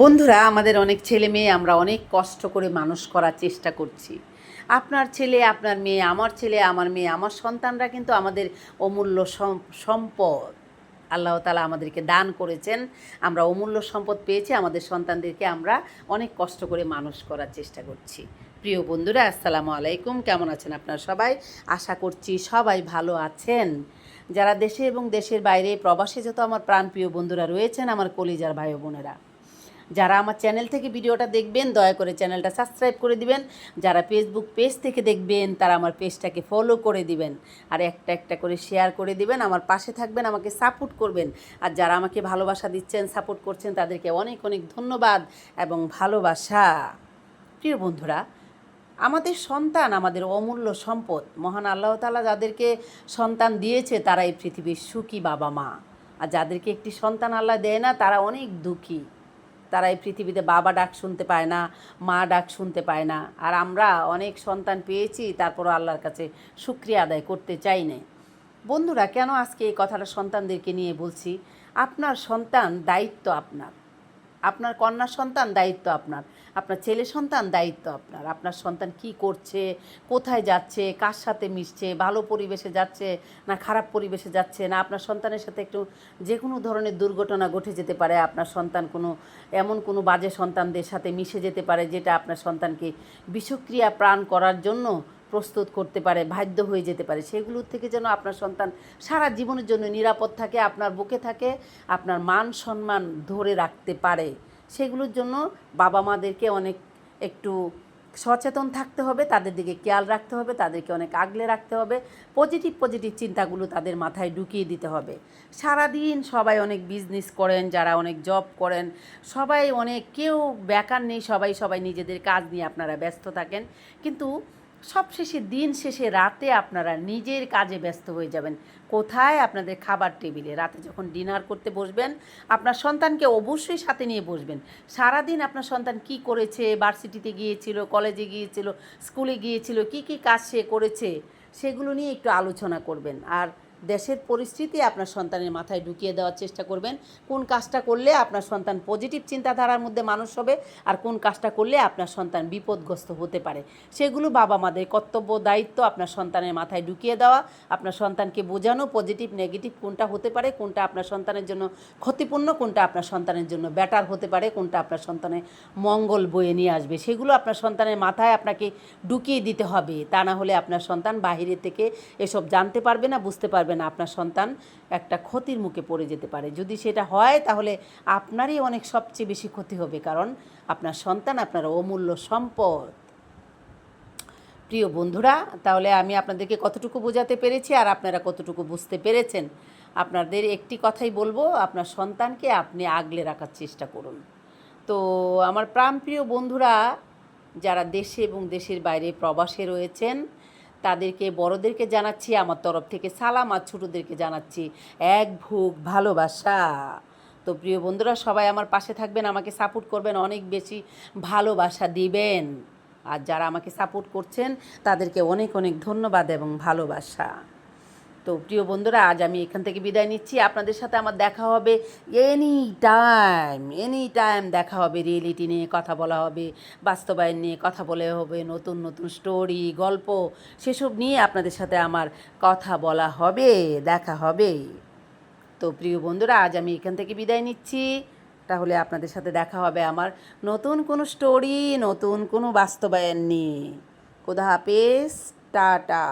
বন্ধুরা, আমাদের অনেক ছেলে মেয়ে, আমরা অনেক কষ্ট করে মানুষ করার চেষ্টা করছি। আপনার ছেলে, আপনার মেয়ে, আমার ছেলে, আমার মেয়ে, আমার সন্তানরা কিন্তু আমাদের অমূল্য সম্পদ। আল্লাহ তালা আমাদেরকে দান করেছেন। আমরা অমূল্য সম্পদ পেয়েছি, আমাদের সন্তানদেরকে আমরা অনেক কষ্ট করে মানুষ করার চেষ্টা করছি। প্রিয় বন্ধুরা, আসসালামু আলাইকুম। কেমন আছেন আপনারা সবাই? আশা করছি সবাই ভালো আছেন। যারা দেশে এবং দেশের বাইরে প্রবাসে যত আমার প্রাণপ্রিয় বন্ধুরা রয়েছেন, আমার কলিজার ভাই বোনেরা যারা আমার চ্যানেল থেকে ভিডিওটা দেখবেন, দয়া করে চ্যানেলটা সাবস্ক্রাইব করে দিবেন। যারা ফেসবুক পেজ থেকে দেখবেন, তারা আমার পেজটাকে ফলো করে দিবেন। আর একটা একটা করে শেয়ার করে দিবেন। আমার পাশে থাকবেন, আমাকে সাপোর্ট করবেন। আর যারা আমাকে ভালোবাসা দিচ্ছেন সাপোর্ট করছেন, তাদেরকে অনেক অনেক ধন্যবাদ এবং ভালোবাসা। প্রিয় বন্ধুরা, আমাদের সন্তান আমাদের অমূল্য সম্পদ। মহান আল্লাহ তালা যাদেরকে সন্তান দিয়েছে, তারা এই পৃথিবীর সুখী বাবা মা আর যাদেরকে একটি সন্তান আল্লাহ দেয় না, তারা অনেক দুঃখী। তারা এই পৃথিবীতে বাবা ডাক শুনতে পায় না, মা ডাক শুনতে পায় না। আর আমরা অনেক সন্তান পেয়েছি, তারপরও আল্লাহর কাছে সুক্রিয়া আদায় করতে চাই না বন্ধুরা, কেন আজকে এই কথাটা সন্তানদেরকে নিয়ে বলছি? আপনার সন্তান দায়িত্ব আপনার। আপনার কন্যা সন্তান দায়িত্ব আপনার আপনার ছেলে সন্তান দায়িত্ব আপনার আপনার সন্তান কি করছে, কোথায় যাচ্ছে, কার সাথে মিশছে, ভালো পরিবেশে যাচ্ছে না খারাপ পরিবেশে যাচ্ছে না, আপনার সন্তানের সাথে একটু যে কোনো ধরনের দুর্ঘটনা ঘটে যেতে পারে, আপনার সন্তান কোনো, এমন কোনো বাজে সন্তানদের সাথে মিশে যেতে পারে যেটা আপনার সন্তানকে বিষক্রিয়া প্রাণ করার জন্য প্রস্তুত করতে পারে, বাধ্য হয়ে যেতে পারে। সেগুলোর থেকে যেন আপনার সন্তান সারা জীবনের জন্য নিরাপদ থাকে, আপনার বুকে থাকে, আপনার মান সম্মান ধরে রাখতে পারে। সেগুলোর জন্য বাবা মাদেরকে অনেক একটু সচেতন থাকতে হবে, তাদের দিকে খেয়াল রাখতে হবে, তাদেরকে অনেক আগলে রাখতে হবে পজিটিভ পজিটিভ চিন্তাগুলো তাদের মাথায় ঢুকিয়ে দিতে হবে। সারাদিন সবাই অনেক বিজনেস করেন, যারা অনেক জব করেন, সবাই অনেক, কেউ বেকার নেই, সবাই সবাই নিজেদের কাজ নিয়ে আপনারা ব্যস্ত থাকেন। কিন্তু সবশেষে দিন শেষে রাতে আপনারা নিজের কাজে ব্যস্ত হয়ে যাবেন। কোথায়? আপনাদের খাবার টেবিলে। রাতে যখন ডিনার করতে বসবেন, আপনার সন্তানকে অবশ্যই সাথে নিয়ে বসবেন। সারাদিন আপনার সন্তান কি করেছে? ভার্সিটিতে গিয়েছিল, কলেজে গিয়েছিল, স্কুলে গিয়েছিল, কি কি কাজ সে করেছে? সেগুলো নিয়ে একটু আলোচনা করবেন। আর দেশের পরিস্থিতি আপনার সন্তানের মাথায় ঢুকিয়ে দেওয়ার চেষ্টা করবেন। কোন কাজটা করলে আপনার সন্তান পজিটিভ চিন্তাধারার মধ্যে মানুষ হবে আর কোন কাজটা করলে আপনার সন্তান বিপদগ্রস্ত হতে পারে। সেগুলো বাবা মাদের কর্তব্য দায়িত্ব আপনার সন্তানের মাথায় ঢুকিয়ে দেওয়া, আপনার সন্তানকে বোঝানো পজিটিভ নেগেটিভ কোনটা হতে পারে, কোনটা আপনার সন্তানের জন্য ক্ষতিপূর্ণ, কোনটা আপনার সন্তানের জন্য ব্যাটার হতে পারে, কোনটা আপনার সন্তানের মঙ্গল বয়ে নিয়ে আসবে। সেগুলো আপনার সন্তানের মাথায় আপনাকে ঢুকিয়ে দিতে হবে। তা না হলে আপনার সন্তান বাহিরে থেকে এসব জানতে পারবে না, বুঝতে পারবে না আপনার সন্তান একটা ক্ষতির মুখে পড়ে যেতে পারে। যদি সেটা হয়, তাহলে আপনারই অনেক সবচেয়ে বেশি ক্ষতি হবে, কারণ আপনার সন্তান আপনার অমূল্য সম্পদ। প্রিয় বন্ধুরা, তাহলে আমি আপনাদেরকে কতটুকু বোঝাতে পেরেছি আর আপনারা কতটুকু বুঝতে পেরেছেন? আপনাদের একটি কথাই বলব, আপনার সন্তানকে আপনি আগলে রাখার চেষ্টা করুন। তো আমার প্রাণপ্রিয় বন্ধুরা, যারা দেশে এবং দেশের বাইরে প্রবাসে রয়েছেন তাদেরকে, বড়দেরকে জানাচ্ছি, আমার তরফ থেকে সালাম আর ছোটোদেরকে জানাচ্ছি এক ভোগ ভালোবাসা। তো প্রিয় বন্ধুরা, সবাই আমার পাশে থাকবেন, আমাকে সাপোর্ট করবেন, অনেক বেশি ভালোবাসা দিবেন। আর যারা আমাকে সাপোর্ট করছেন, তাদেরকে অনেক অনেক ধন্যবাদ এবং ভালোবাসা। তো প্রিয় বন্ধুরা, আজ আমি এখান থেকে বিদায় নিচ্ছি। আপনাদের সাথে আমার দেখা হবে এনি টাইম এনি টাইম দেখা হবে। রিয়েলিটি নিয়ে কথা বলা হবে, বাস্তবায়ন নিয়ে কথা বলে হবে, নতুন নতুন স্টোরি গল্প, সেসব নিয়ে আপনাদের সাথে আমার কথা বলা হবে, দেখা হবে। তো প্রিয় বন্ধুরা, আজ আমি এখান থেকে বিদায় নিচ্ছি। তাহলে আপনাদের সাথে দেখা হবে আমার নতুন কোনো স্টোরি নতুন কোনো বাস্তবায়ন নিয়ে। খোদা হাফেজ, টাটা।